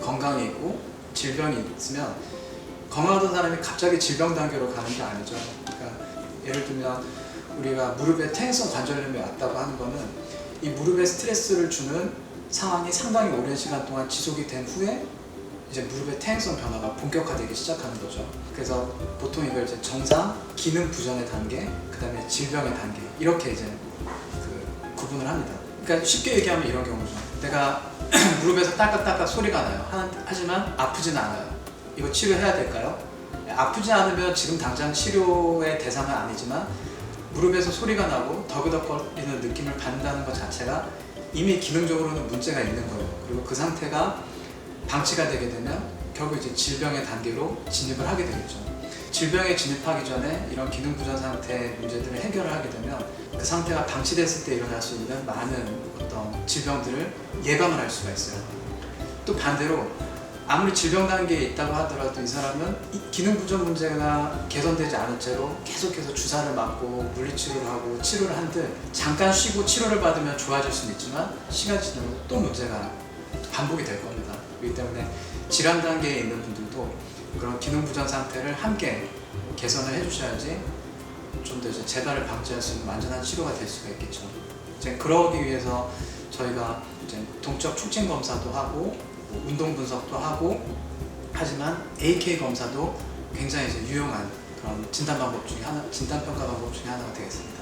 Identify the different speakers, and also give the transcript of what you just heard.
Speaker 1: 건강이 있고 질병이 있으면 건강하던 사람이 갑자기 질병 단계로 가는 게 아니죠. 그러니까 예를 들면 우리가 무릎에 퇴행성 관절염이 왔다고 하는 거는 이 무릎에 스트레스를 주는 상황이 상당히 오랜 시간 동안 지속이 된 후에 이제 무릎의 퇴행성 변화가 본격화되기 시작하는 거죠. 그래서 보통 이걸 이제 정상, 기능 부전의 단계, 그다음에 질병의 단계 이렇게 이제 그 구분을 합니다. 그러니까 쉽게 얘기하면 이런 경우죠. 내가 무릎에서 딸깍딸깍 소리가 나요. 하- 하지만 아프지는 않아요. 이거 치료해야 될까요? 아프지 않으면 지금 당장 치료의 대상은 아니지만 무릎에서 소리가 나고 더그덕거리는 느낌을 받는다는 것 자체가 이미 기능적으로는 문제가 있는 거예요. 그리고 그 상태가 방치가 되게 되면 결국 이제 질병의 단계로 진입을 하게 되겠죠. 질병에 진입하기 전에 이런 기능 부전 상태의 문제들을 해결을 하게 되면 그 상태가 방치됐을 때 일어날 수 있는 많은 어떤 질병들을 예방을 할 수가 있어요. 또 반대로 아무리 질병 단계에 있다고 하더라도 이 사람은 이 기능 부전 문제가 개선되지 않은 채로 계속해서 주사를 맞고 물리치료를 하고 치료를 한들 잠깐 쉬고 치료를 받으면 좋아질 수는 있지만 시간 지나면 또 문제가 반복이 될 겁니다. 그렇기 때문에 질환 단계에 있는 분들도 그런 기능 부전 상태를 함께 개선을 해주셔야지 좀 더 이제 재발을 방지할 수 있는 완전한 치료가 될 수가 있겠죠. 이제 그러기 위해서 저희가 이제 동적 촉진 검사도 하고 뭐 운동 분석도 하고 하지만 AK 검사도 굉장히 이제 유용한 그런 진단 방법 중에 하나, 진단 평가 방법 중에 하나가 되겠습니다.